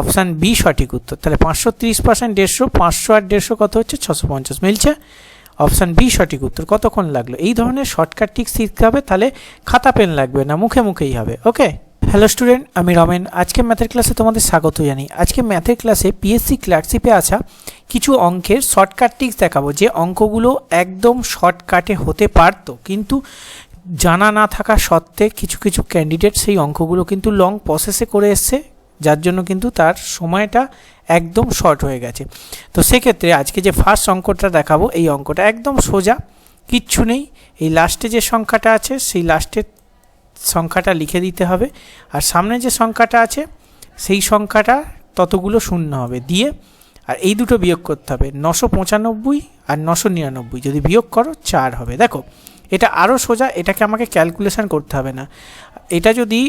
Option B সঠিক উত্তর। তাহলে পাঁচশো তিরিশ পার্সেন্ট দেড়শো, পাঁচশো আর দেড়শো কত হচ্ছে? ছশো পঞ্চাশ। মিলছে? অপশান বি সঠিক উত্তর। কতক্ষণ লাগল? এই ধরনের শর্টকাট টিক্স শিখতে হবে, তাহলে খাতা, পেন লাগবে না, মুখে মুখেই হবে। ওকে? হ্যালো স্টুডেন্ট, আমি রমেন। আজকে ম্যাথের ক্লাসে তোমাদের স্বাগত জানি আজকে ম্যাথের ক্লাসে পিএসসি ক্লার্কশিপে আসা কিছু অঙ্কের শর্টকাট টিক্স দেখাবো। যে অঙ্কগুলো একদম শর্টকাটে হতে পারতো, কিন্তু জানা না থাকা সত্ত্বে কিছু কিছু ক্যান্ডিডেট সেই অঙ্কগুলো কিন্তু লং প্রসেসে করে এসছে। যার জন্য কিন্তু তার সময়টা একদম শর্ট হয়ে গেছে। তো সেক্ষেত্রে আজকে যে ফার্স্ট অঙ্কটা দেখাবো, এই অঙ্কটা একদম সোজা, কিচ্ছু নেই। এই লাস্টে যে সংখ্যাটা আছে, সেই লাস্টের সংখ্যাটা লিখে দিতে হবে। আর সামনে যে সংখ্যাটা আছে, সেই সংখ্যাটা ততগুলো শূন্য হবে দিয়ে, আর এই দুটো বিয়োগ করতে হবে। নশো পঁচানব্বই আর নশো নিরানব্বই। যদি বিয়োগ করো, চার হবে। দেখো, এটা আরও সোজা, এটাকে আমাকে ক্যালকুলেশান করতে হবে না। এটা যদি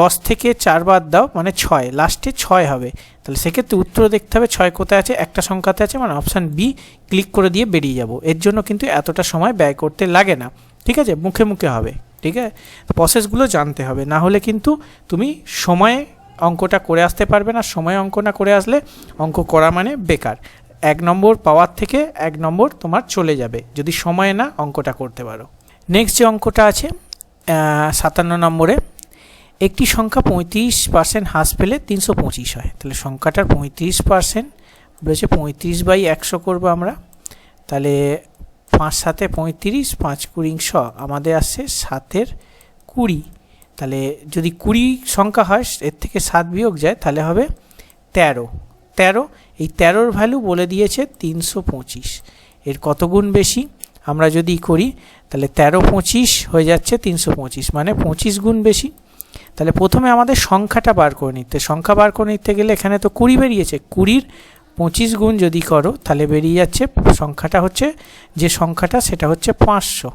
দশ থেকে চার বাদ দাও মানে ছয়, লাস্টে ছয় হবে। তাহলে সেক্ষেত্রে উত্তর দেখতে হবে ছয় কোথায় আছে, একটা সংখ্যাতে আছে মানে অপশান বি, ক্লিক করে দিয়ে বেরিয়ে যাব। এর জন্য কিন্তু এতটা সময় ব্যয় করতে লাগে না। ঠিক আছে? মুখে মুখে হবে। ঠিক আছে? প্রসেসগুলো জানতে হবে। না হলে কিন্তু তুমি সময়ে অঙ্কটা করে আসতে পারবে না। সময় অঙ্ক না করে আসলে অঙ্ক করা মানে বেকার। এক নম্বর পাওয়ার থেকে এক নম্বর তোমার চলে যাবে। যদি সময়ে না, অঙ্কটা করতে পারো। নেক্সট যে অঙ্কটা আছে সাতান্ন নম্বরে, একটি সংখ্যা পঁয়ত্রিশ পার্সেন্ট হ্রাস পেলে তিনশো পঁচিশ হয়। তাহলে সংখ্যাটার পঁয়ত্রিশ পার্সেন্ট, বলেছে পঁয়ত্রিশ বাই একশো করব আমরা। তাহলে পাঁচ সাতে পঁয়ত্রিশ, পাঁচ কুড়ি আমাদের আসছে সাতের কুড়ি। তাহলে যদি কুড়ি সংখ্যা হয়, এর থেকে সাত বিয়োগ যায়, তাহলে হবে তেরো। তেরো, এই তেরোর ভ্যালু বলে দিয়েছে তিনশো পঁচিশ। এর কত গুণ বেশি? আমরা যদি করি, তাহলে তেরো পঁচিশ হয়ে যাচ্ছে তিনশো পঁচিশ মানে পঁচিশ গুণ বেশি। তাহলে প্রথমে আমাদের সংখ্যাটা বার করে নিতে সংখ্যা বার করে নিতে গেলে এখানে তো কুড়ি বেরিয়েছে। কুড়ির পঁচিশ গুণ যদি করো, তাহলে বেরিয়ে যাচ্ছে, সংখ্যাটা হচ্ছে, যে সংখ্যাটা সেটা হচ্ছে পাঁচশো।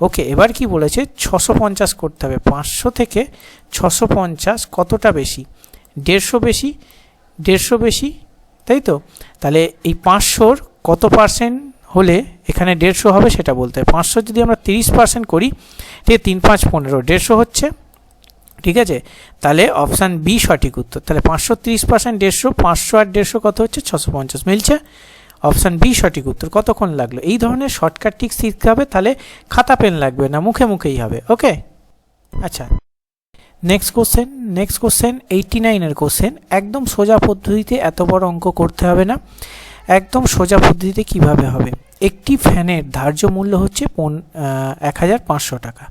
ওকে, এবার কি বলেছে? ছশো পঞ্চাশ করতে হবে। পাঁচশো থেকে ছশো পঞ্চাশ কতটা বেশি? দেড়শো বেশি? দেড়শো বেশি? তাই তো? তাহলে এই পাঁচশোর কত পার্সেন্ট হলে এখানে দেড়শো হবে সেটা বলতে হয় পাঁচশো যদি আমরা তিরিশ পার্সেন্ট করি, তাহলে তিন পাঁচ পনেরো, দেড়শো হচ্ছে। ঠিক আছে? তাহলে অপশান বি সঠিক উত্তর। তাহলে পাঁচশো তিরিশ পার্সেন্ট দেড়শো, পাঁচশো আর দেড়শো কত হচ্ছে? ছশো পঞ্চাশ। মিলছে? অপশান বি সঠিক উত্তর। কতক্ষণ লাগল? এই ধরনের শর্টকাট টিক শিখতে হবে, তাহলে খাতা পেন লাগবে না, মুখে মুখেই হবে। ওকে আচ্ছা। Next question next question eighty নাইনের কোশ্চেন একদম সোজা পদ্ধতিতে এত বড় অঙ্ক করতে হবে না। একদম সোজা পদ্ধতিতে কীভাবে হবে? একটি ফ্যানের ধার্য মূল্য হচ্ছে পন এক হাজার পাঁচশো টাকা।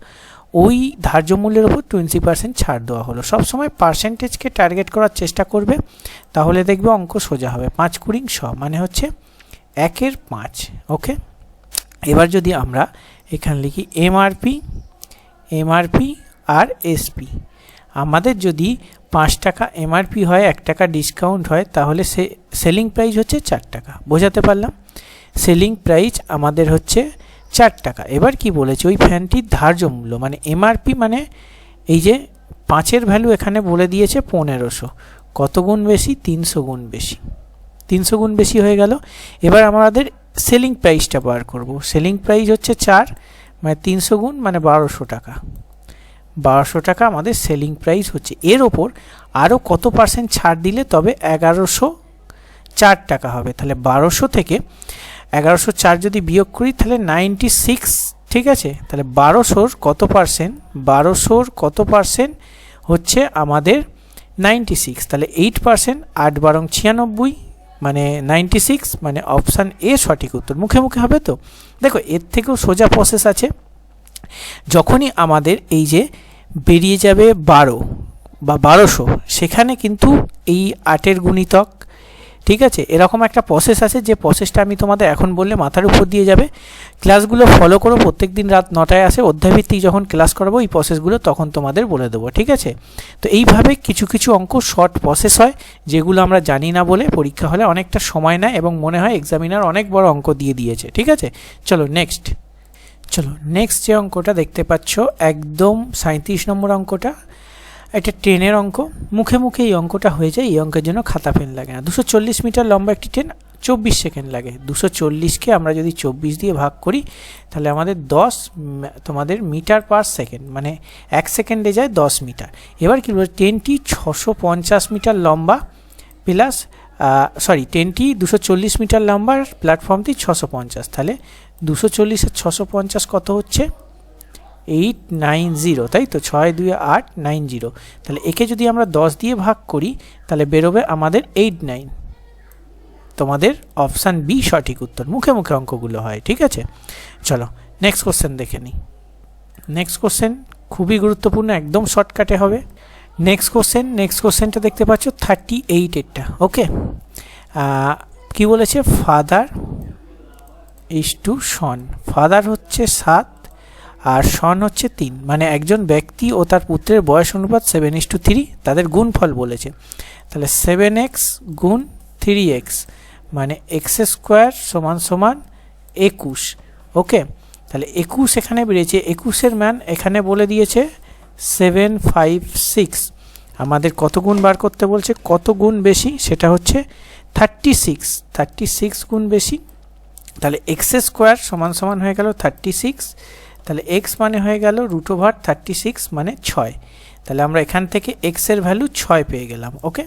ওই ধার্য মূল্যের ওপর টোয়েন্টি পার্সেন্ট ছাড় দেওয়া হলো। সবসময় পার্সেন্টেজকে টার্গেট করার চেষ্টা করবে, তাহলে দেখবে অঙ্ক সোজা হবে। পাঁচ কুড়িং শ মানে হচ্ছে একের পাঁচ, ওকে? এবার যদি আমরা এখানে লিখি এমআরপি এমআরপি আর এসপি। আমাদের যদি পাঁচ টাকা এমআরপি হয়, এক টাকা ডিসকাউন্ট হয়, তাহলে সে সেলিং প্রাইস হচ্ছে চার টাকা। বোঝাতে পারলাম? সেলিং প্রাইস আমাদের হচ্ছে চার টাকা। এবার কি বলেছে? ওই ফ্যানটির ধার্য মূল্য মানে এমআরপি মানে এই যে পাঁচের ভ্যালু এখানে বলে দিয়েছে পনেরোশো। কত গুণ বেশি? তিনশো গুণ বেশি। তিনশো গুণ বেশি হয়ে গেল। এবার আমাদের সেলিং প্রাইসটা বার করব। সেলিং প্রাইস হচ্ছে চার মানে তিনশো গুণ মানে বারোশো টাকা। বারোশো টাকা আমাদের সেলিং প্রাইস হচ্ছে। এর ওপর আরও কত পার্সেন্ট ছাড় দিলে তবে এগারোশো চার টাকা হবে। তাহলে বারোশো থেকে এগারোশো চার যদি বিয়োগ করি, তাহলে নাইনটি সিক্স ঠিক আছে? তাহলে বারোশোর কত পার্সেন্ট বারোশোর কত পার্সেন্ট হচ্ছে আমাদের নাইনটি সিক্স তাহলে এইট পার্সেন্ট আট বারং ছিয়ানব্বই মানে নাইনটি সিক্স মানে অপশান এ সঠিক উত্তর। মুখে মুখে হবে তো? দেখো, এর থেকেও সোজা প্রসেস আছে। যখনই আমাদের এই যে বেরিয়ে যাবে বারো বা বারোশো, সেখানে কিন্তু এই আটের গুণিতক ঠিক আছে? এরকম একটা প্রসেস আছে যে প্রসেসটা আমি তোমাদের এখন বললে মাথার উপর দিয়ে যাবে। ক্লাসগুলো ফলো করো প্রত্যেক দিন রাত নটায় আসে। অধ্যায়ভিত্তিক যখন ক্লাস করাবো, এই প্রসেসগুলো তখন তোমাদের বলে দেবো, ঠিক আছে? তো এইভাবে কিছু কিছু অঙ্ক শর্ট প্রসেস হয়, যেগুলো আমরা জানি না বলে পরীক্ষা হলে অনেকটা সময় নেয় এবং মনে হয় এক্সামিনার অনেক বড় অঙ্ক দিয়ে দিয়েছে, ঠিক আছে? চলো নেক্সট চলো নেক্সট যে অঙ্কটা দেখতে পাচ্ছ, একদম সাঁত্রিশ নম্বর অঙ্কটা। এটা ট্রেনের অঙ্ক। মুখে মুখে এই অঙ্কটা হয়ে যায়, এই অঙ্কের জন্য খাতা পেন লাগে না। দুশো চল্লিশ মিটার লম্বা একটি ট্রেন চব্বিশ সেকেন্ড লাগে। দুশো চল্লিশকে আমরা যদি চব্বিশ দিয়ে ভাগ করি, তাহলে আমাদের দশ তোমাদের মিটার পার সেকেন্ড মানে এক সেকেন্ডে যায় দশ মিটার। এবার কী বলব, ট্রেনটি ছশো পঞ্চাশ মিটার লম্বা প্লাস সরি, ট্রেনটি দুশো চল্লিশ মিটার লম্বা প্ল্যাটফর্মটি ছশো পঞ্চাশ। তাহলে দুশো চল্লিশের ছশো পঞ্চাশ কত হচ্ছে? এইট নাইন জিরো, তাই তো? ছয় দুই আট নাইন জিরো। তাহলে একে যদি আমরা দশ দিয়ে ভাগ করি, তাহলে বেরোবে আমাদের এইট নাইন তোমাদের অপশান বি সঠিক উত্তর। মুখে মুখে অঙ্কগুলো হয়, ঠিক আছে? চলো নেক্সট কোশ্চেন দেখে নিই নেক্সট কোশ্চেন খুবই গুরুত্বপূর্ণ, একদম শর্টকাটে হবে। নেক্সট কোশ্চেন নেক্সট কোশ্চেনটা দেখতে পাচ্ছ থার্টি এইটেরটা ওকে কি বলেছে? Father is to son father হচ্ছে সাত আর সন হচ্ছে তিন। মানে একজন ব্যক্তি ও তার পুত্রের বয়স অনুপাত সেভেন ইস টু থ্রি তাদের গুণফল বলেছে। তাহলে সেভেন এক্স গুণ থ্রি এক্স মানে এক্স স্কোয়ার সমান সমান একুশ। ওকে তাহলে একুশ এখানে বেরিয়েছে। একুশের ম্যান এখানে বলে দিয়েছে সেভেন ফাইভ সিক্স আমাদের কত গুণ বার করতে বলছে? কত গুণ বেশি? সেটা হচ্ছে থার্টি সিক্স থার্টি সিক্স গুণ বেশি। তাহলে এক্স স্কোয়ার সমান সমান হয়ে গেল থার্টি সিক্স তাহলে এক্স মানে হয়ে গেল রুট ওভার থার্টি সিক্স মানে ছয়। তাহলে আমরা এখান থেকে এক্সের ভ্যালু ছয় পেয়ে গেলাম ওকে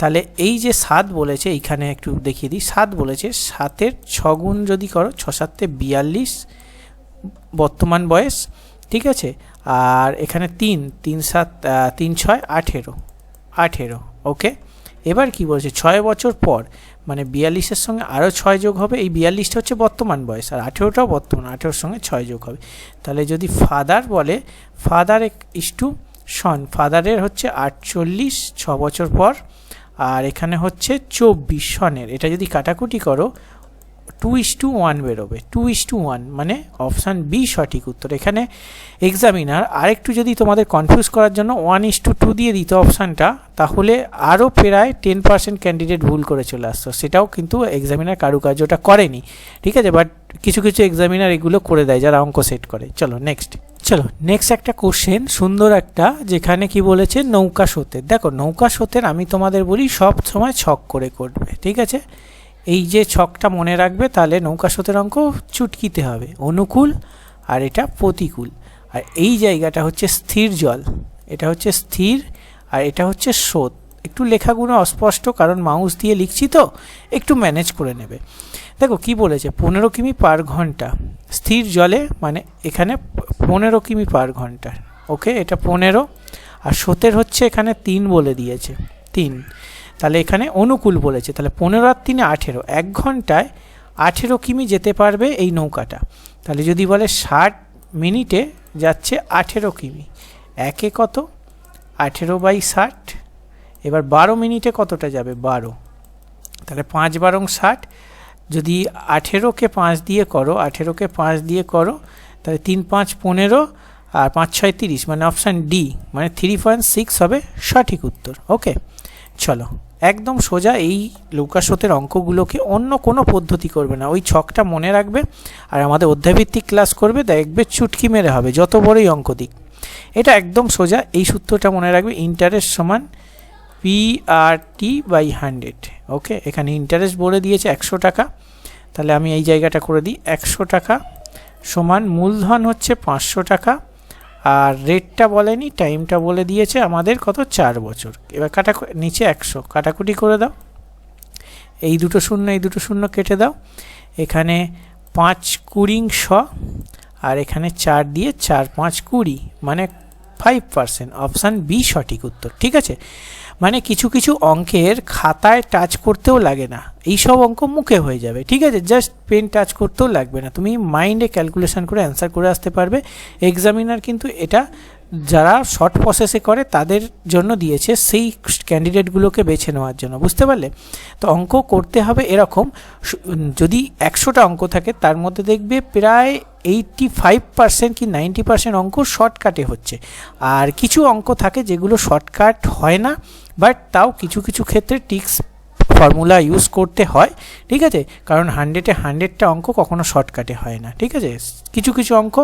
তাহলে এই যে সাত বলেছে, এইখানে একটু দেখিয়ে দিই, সাত বলেছে, সাতের ছ গুণ যদি করো, ছ সাতে বিয়াল্লিশ, বর্তমান বয়স, ঠিক আছে? আর এখানে তিন তিন সাত তিন ছয়, আঠেরো আঠেরো ওকে এবার কি বলছে? ছয় বছর পর মানে বিয়াল্লিশের সঙ্গে আরও ছয় যোগ হবে, এই বিয়াল্লিশটা হচ্ছে বর্তমান বয়স, আর আঠেরোটাও বর্তমান, আঠেরোর সঙ্গে ছয় যোগ হবে। তাহলে যদি ফাদার বলে, ফাদার ইস টু সন ফাদারের হচ্ছে আটচল্লিশ, ছ বছর পর, আর এখানে হচ্ছে চব্বিশ, সনের। এটা যদি কাটাকুটি করো টু ইস টু ওয়ান বেরোবে। টু ইস টু ওয়ান মানে অপশান বি সঠিক উত্তর। এখানে এক্সামিনার আরেকটু যদি তোমাদের কনফিউজ করার জন্য ওয়ান ইস টু টু দিয়ে দিত অপশানটা তাহলে আরও প্রায় টেন পার্সেন্ট ক্যান্ডিডেট ভুল করে চলে আসতো। সেটাও কিন্তু এক্সামিনার কারুকার্যটা করেনি। ঠিক আছে? বাট কিছু কিছু এক্সামিনার এগুলো করে দেয় যারা অঙ্ক সেট করে। চলো নেক্সট চলো নেক্সট একটা কোশ্চেন সুন্দর একটা, যেখানে কি বলেছে, নৌকা স্রোতের। দেখো, নৌকা স্রোতের আমি তোমাদের বলি সব সময় ছক করে করবে। ঠিক আছে? এই যে ছকটা মনে রাখবে, তাহলে নৌকা স্রোতের অঙ্ক চুটকিতে হবে। অনুকূল আর এটা প্রতিকূল। আর এই জায়গাটা হচ্ছে স্থির জল। এটা হচ্ছে স্থির আর এটা হচ্ছে স্রোত। একটু লেখাগুলো অস্পষ্ট, কারণ মাউস দিয়ে লিখছি তো, একটু ম্যানেজ করে নেবে। দেখো কি বলেছে, পনেরো কিমি পার ঘণ্টা। স্থির জলে মানে এখানে পনেরো কিমি পার ঘণ্টা। ওকে এটা পনেরো। আর স্রোতের হচ্ছে এখানে তিন বলে দিয়েছে। তিন। তাহলে এখানে অনুকূল বলেছে। তাহলে পনেরো আর তিনে আঠেরো, এক ঘন্টায় আঠেরো কিমি যেতে পারবে এই নৌকাটা। তাহলে যদি বলে ষাট মিনিটে যাচ্ছে আঠেরো কিমি, একে কত? আঠেরো বাই ষাট, এবার বারো মিনিটে কতটা যাবে? বারো। তাহলে পাঁচ বারং ষাট, যদি আঠেরোকে পাঁচ দিয়ে করো, আঠেরোকে পাঁচ দিয়ে করো, তাহলে তিন পাঁচ পনেরো আর পাঁচ ছয় তিরিশ মানে অপশান ডি মানে থ্রি পয়েন্ট সিক্স হবে সঠিক উত্তর। ওকে, চলো। একদম সোজা এই লৌকাস্রোতের অঙ্কগুলোকে অন্য কোনো পদ্ধতি করবে না। ওই ছকটা মনে রাখবে আর আমাদের অধ্যায়ভিত্তিক ক্লাস করবে, দেখবে চুটকি মেরে হবে, যত বড়ই অঙ্ক দিক। এটা একদম সোজা, এই সূত্রটা মনে রাখবে ইন্টারেস্ট সমান P R T by hundred okay এখানে ইন্টারেস্ট বলে দিয়েছে একশো টাকা। তাহলে আমি এই জায়গাটা করে দিই, একশো টাকা সমান মূলধন হচ্ছে পাঁচশো টাকা। আর রেটটা বলেনি টাইমটা বলে দিয়েছে আমাদের কত? চার বছর। এবার কাটা নিচে একশো। কাটাকুটি করে দাও। এই দুটো শূন্য, এই দুটো শূন্য কেটে দাও। এখানে পাঁচ কুড়িং শ আর এখানে চার দিয়ে চার পাঁচ কুড়ি মানে ফাইভ পার্সেন্ট অপশান বি সঠিক উত্তর। ঠিক আছে? মানে কিছু কিছু অঙ্কের খাতায় টাচ করতেও লাগে না। এই সব অঙ্ক মুখে হয়ে যাবে, ঠিক আছে? জাস্ট পেন টাচ করতেও লাগবে না। তুমি মাইন্ডে ক্যালকুলেশন করে অ্যান্সার করে আসতে পারবে। এক্সামিনার কিন্তু এটা যারা শর্ট প্রসেসে করে, তাদের জন্য দিয়েছে সেই ক্যান্ডিডেটগুলোকে বেছে নেওয়ার জন্য, বুঝতে পারলে? তো অঙ্ক করতে হবে এরকম। যদি একশোটা অঙ্ক থাকে, তার মধ্যে দেখবে প্রায় এইটটি ফাইভ পার্সেন্ট কি নাইনটি পার্সেন্ট অঙ্ক শর্টকাটে হচ্ছে। আর কিছু অঙ্ক থাকে যেগুলো শর্টকাট হয় না, বাট তাও কিছু কিছু ক্ষেত্রে টিক্স ফর্মুলা ইউজ করতে হয়, ঠিক আছে? কারণ হান্ড্রেডে হান্ড্রেডটা অঙ্ক কখনো শর্টকাটে হয় না, ঠিক আছে? কিছু কিছু অঙ্ক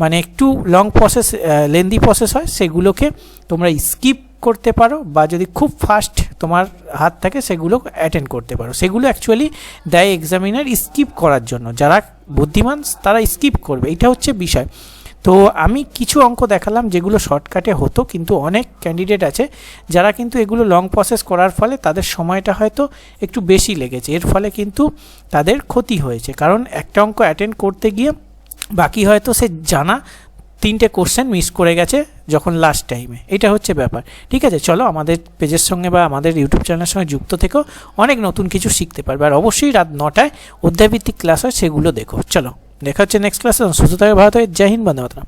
মানে একটু লং প্রসেস লেন্দি প্রসেস হয়, সেগুলোকে তোমরা স্কিপ করতে পারো বা যদি খুব ফাস্ট তোমার হাত থাকে সেগুলো অ্যাটেন্ড করতে পারো। সেগুলো অ্যাকচুয়ালি দেয় এক্সামিনার স্কিপ করার জন্য। যারা বুদ্ধিমান, তারা স্কিপ করবে। এটা হচ্ছে বিষয়। তো আমি কিছু অঙ্ক দেখালাম যেগুলো শর্টকাটে হতো, কিন্তু অনেক ক্যান্ডিডেট আছে যারা কিন্তু এগুলো লং প্রসেস করার ফলে তাদের সময়টা হয়তো একটু বেশি লেগেছে। এর ফলে কিন্তু তাদের ক্ষতি হয়েছে। কারণ একটা অঙ্ক অ্যাটেন্ড করতে গিয়ে বাকি হয়তো সে জানা তিনটে কোশ্চেন মিস করে গেছে যখন লাস্ট টাইমে এটা হচ্ছে ব্যাপার। ঠিক আছে, চলো আমাদের পেজের সঙ্গে বা আমাদের ইউটিউব চ্যানেলের সঙ্গে যুক্ত থেকেও অনেক নতুন কিছু শিখতে পারবে। আর অবশ্যই রাত নটায় অধ্যায়ভিত্তিক ক্লাস হয়, সেগুলো দেখো। চলো, দেখা হচ্ছে নেক্সট ক্লাসে সুস্থ থাকে ভারত জয় হিন্দ মাতরম।